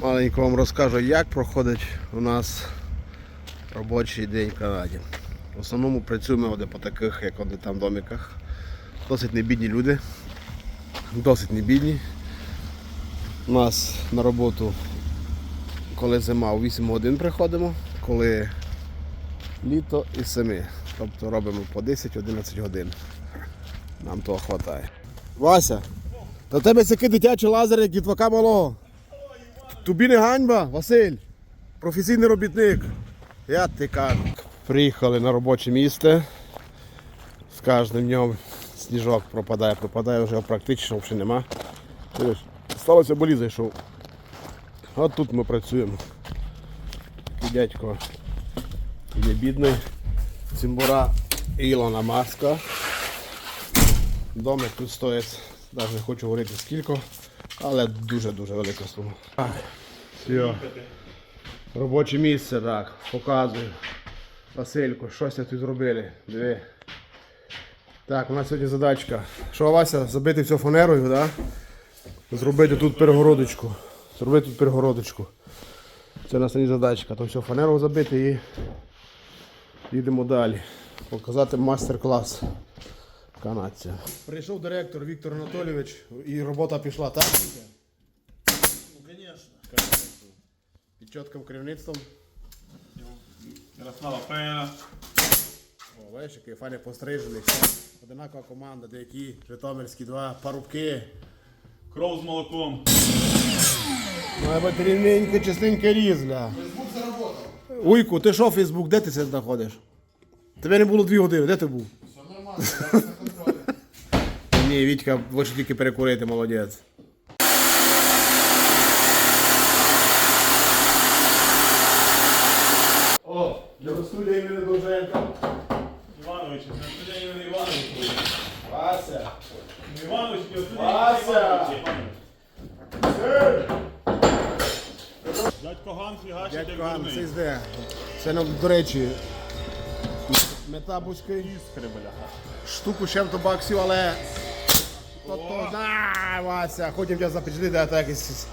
Маленько вам розкажу, як проходить у нас робочий день в Канаді. В основному працюємо по таких, як вони там домиках. Досить небідні люди. Досить небідні. У нас на роботу, коли зима, у 8 годин приходимо, коли літо і 7. Тобто робимо по 10-11 годин. Нам того вистачає. Вася, в тебе такий дитячий лазер, як дітвака малого. Тобі не ганьба, Василь, професійний робітник. Я ти кажу. Приїхали на робоче місце. З кожним днем сніжок пропадає, пропадає вже практично взагалі нема. Сталося болі зайшов. От тут ми працюємо. Дядько є бідний. Цимбура Ілона Маска. Домик тут стоїть, навіть не хочу говорити скільки, але дуже-дуже велика сума. Все. Робоче місце, так, показую. Василько, щось тут зробили. Диви. Так, у нас сьогодні задачка. Що, Вася, забити все фанерою, так? Зробити тут перегородочку. Зробити тут перегородочку. Це у нас сьогодні задачка. То все фанерою забити і їдемо далі. Показати мастер-клас канадця. Прийшов директор Віктор Анатолійович і робота пішла, так? Ну, конечно. Під чітким керівництвом. Ярослава Пена. О, бачиш, який файний пострижений. Одинакова команда, деякі Житомирські два парубки. Кров з молоком. Має бути рівненьке, чистеньке різля. Фейсбук заработав. Уйку, ти що, Фейсбук, де ти це знаходиш? Тебе не було дві години, де ти був? Все нормально, я на контролі. Ні, Вітька, вийшов тільки перекурити, молодець. Студія імені Довженка. Іванович, на студія Іван Іванович. Вася. Іванович, а студія Вася! Іванович. Дядько Ган фігачить як Дядько Ан, це дурний. йде. Це, ну, до речі, мета бузький. Іскри, бляха. Штуку ще то баксів, але. То, то, на, Вася, хотів я запечати, а так якось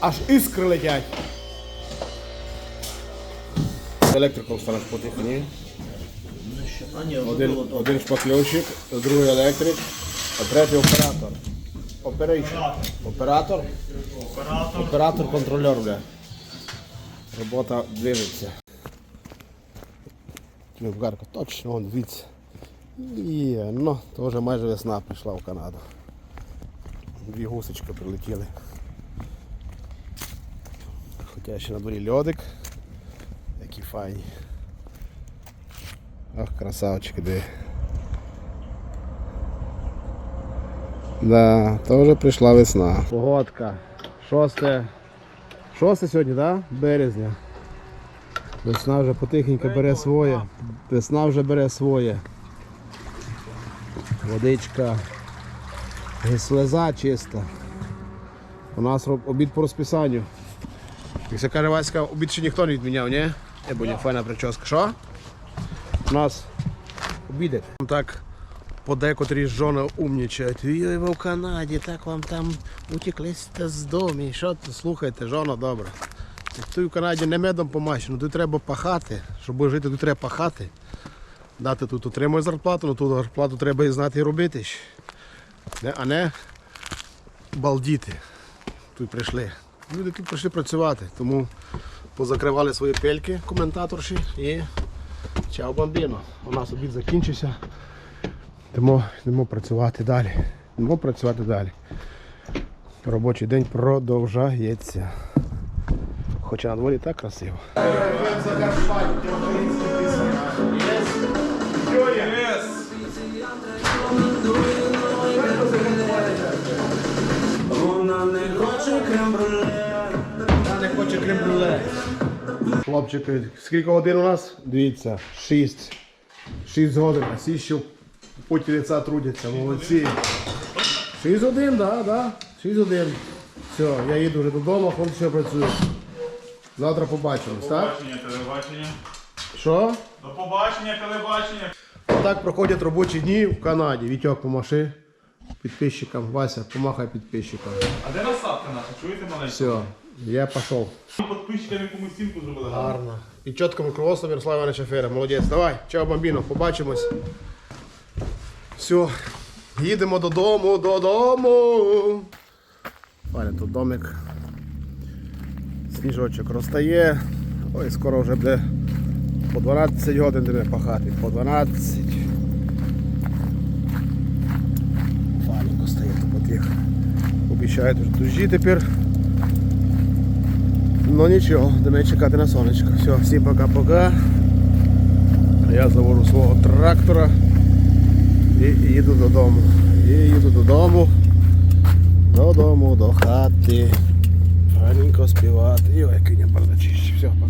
аж іскри летять. Електриком станеш потихні. Один, один шпакльовщик, другий електрик, а третій оператор. Оператор. Оператор. Оператор контролер, бля. Робота движеться. Люфгарка, точно, он дивіться. Є, ну, то вже майже весна прийшла в Канаду. Дві гусочки прилетіли. Хоча ще на дворі льодик. Які файні. Ах, красавчики, де. Да, то вже прийшла весна. Погодка. Шосте. Шосте сьогодні, так? Да? Березня. Весна вже потихеньку бере своє. Весна вже бере своє. Водичка. Слеза чиста. У нас обід по розписанню. Як це каже Васька, обід ще ніхто не відміняв, ні? Е, бо файна прическа. Що? У нас обідать. Так подекотрі жони умнічають. Ви в Канаді, так вам там утекли з дому. Що ти слухайте, жона добре. Тут в Канаді не медом помащено, тут треба пахати. Щоб жити, тут треба пахати. Дати тут отримує зарплату, але тут зарплату треба і знати і робити. Не, а не балдіти. Тут прийшли. Люди тут прийшли працювати, тому позакривали свої пельки коментаторші і чао бомбіно. У нас обід закінчився. Йдемо, йдемо працювати далі. Йдемо працювати далі. Робочий день продовжається. Хоча на дворі так красиво. Хлопчики, скільки годин у нас? Дивіться, 6. 6 годин. А всі ще в поті лиця трудяться, молодці. 6 годин, так, да. 6 годин. Все, я їду вже додому, хлопці ще працюють. Завтра побачимось, так? Побачення, телебачення. Що? До побачення, телебачення. Так проходять робочі дні в Канаді. Вітьок помаши. підписчикам. Вася, помахай підписчикам. А де насадка наша? Чуєте маленьку? Все, я пішов. Підписчикам якомусь стінку зробили. Гарно. І чітко руководство Мирослава Івановича Фера. Молодець. Давай, чао бомбіно, побачимось. Все. Їдемо додому, додому. Паня, тут домик. Сніжочок розтає. Ой, скоро вже буде по 12 годин тебе пахати. По 12. Файненько стає тут потіх. Обіцяють вже дощі тепер. Ну нічого, будемо чекати на сонечко. Все, всім пока-пока. Я завожу свого трактора і їду додому. І їду додому. Додому, до хати. Раненько співати. Йой, ой, не бардачище. Все, пока.